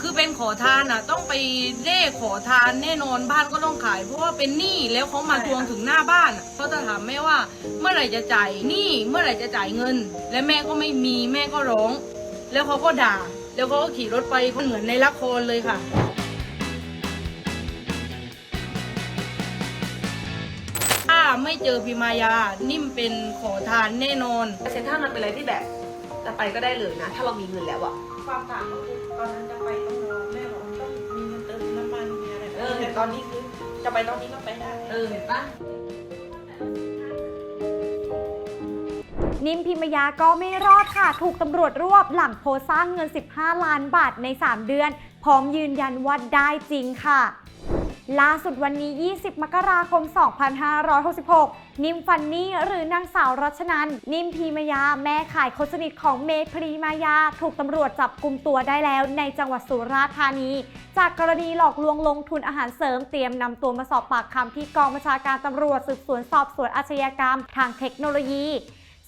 คือเป็นขอทานอะ ต้องไปเร่ขอทานแน่นอนบ้านก็ต้องขาย เพราะว่าเป็นหนี้แล้วเขามาทวงถึงหน้าบ้านอะเขาจะถามแม่ว่า เมื่อไหร่จะจ่ายหนี้เมื่อไหร่จะจ่ายเงิน และแม่ก็ไม่มีแม่ก็ร้อง แล้วเขาก็ด่า แล้วเขาก็ขี่รถไปเหมือนในละครเลยค่ะ ถ้าไม่เจอพิมายานิ่มเป็นขอทานแน่นอน เซ็นทรัลมันเป็นอะไรที่แบบ จะไปก็ได้เลยนะ ถ้าเรามีเงินแล้วอะความต่างก็คือตอนนั้นจะไปต้องรอแม่บอกต้องมีเงินเติมน้ำมันมีอะไรแบบเออนี้แต่ตอนนี้คือจะไปตอนนี้ก็ไปได้ เออเห็นปะนิมพิมยาก็ไม่รอดค่ะ ถูกตำรวจรวบหลังโพสต์สร้างเงิน 15 ล้านบาทใน 3 เดือน พร้อมยืนยันว่าได้จริงค่ะ ล่าสุดวันนี้ 20 มกราคม 2566 นิมฟันนี่หรือนางสาวรัชนัน นิมพีมายา แม่ขายคนสนิทของเมพรีมายา ถูกตำรวจจับกลุ่มตัวได้แล้วในจังหวัดสุราษฎร์ธานี จากกรณีหลอกลวงลงทุนอาหารเสริมเตรียมนำตัวมาสอบปากคำที่กองบัญชาการตำรวจสืบสวนสอบสวนอาชญากรรม ทางเทคโนโลยี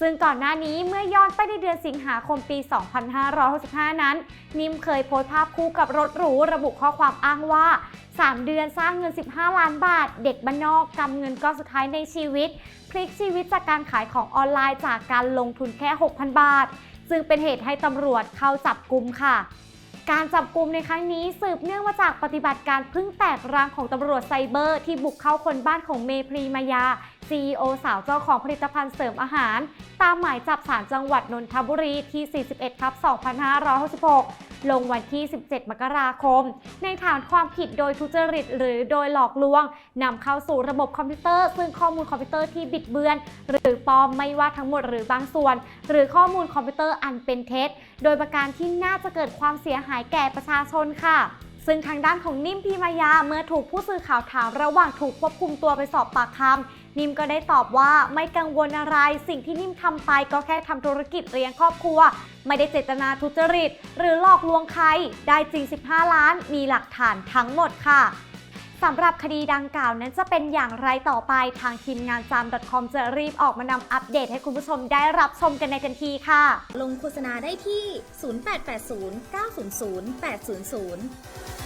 ซึ่งก่อนหน้านี้เมื่อย้อนไปในเดือนสิงหาคมปี 2565 นั้น นิมเคยโพสต์ภาพคู่กับรถหรูระบุข้อความอ้างว่า 3 เดือนสร้างเงิน 15 ล้านบาท เด็กบ้านนอกกำเงินก้อนสุดท้ายในชีวิต พลิกชีวิตจากการขายของออนไลน์จากการลงทุนแค่ 6,000 บาท ซึ่งเป็นเหตุให้ตำรวจเข้าจับกลุ่มค่ะ การจับกลุ่มในครั้งนี้สืบเนื่องมาจากปฏิบัติการพึ่งแตกรังของตำรวจไซเบอร์ที่บุกเข้าคนบ้านของเมพรีมายา CEO สาวเจ้าของผลิตภัณฑ์เสริมอาหาร ตามหมายจับศาลจังหวัดนนทบุรีที่ 41ทับ2566 ลงวันที่ 17 มกราคม ในฐานความผิดโดยทุจริต หรือโดยหลอกลวงนำเข้าสู่ระบบคอมพิวเตอร์ ซึ่งข้อมูลคอมพิวเตอร์ที่บิดเบือน หรือปลอมไม่ว่าทั้งหมดหรือบางส่วน หรือข้อมูลคอมพิวเตอร์อันเป็นเท็จ โดยประการที่น่าจะเกิดความเสียหายแก่ประชาชนค่ะซึ่งทางด้านของนิ่มพีมายาเมื่อถูกผู้สื่อข่าวถามระหว่างถูกควบคุมตัวไปสอบปากคำ นิมก็ได้ตอบว่าไม่กังวลอะไร สิ่งที่นิมทำไปก็แค่ทำธุรกิจเลี้ยงครอบครัว ไม่ได้เจตนาทุจริต หรือหลอกลวงใคร ได้จริง 15 ล้าน มีหลักฐานทั้งหมดค่ะสำหรับคดีดังกล่าวนั้นจะเป็นอย่างไรต่อไปทางทีมงานจาม .com จะรีบออกมานำอัปเดตให้คุณผู้ชมได้รับชมกันในทันทีค่ะ ลงโฆษณาได้ที่ 0880 900 800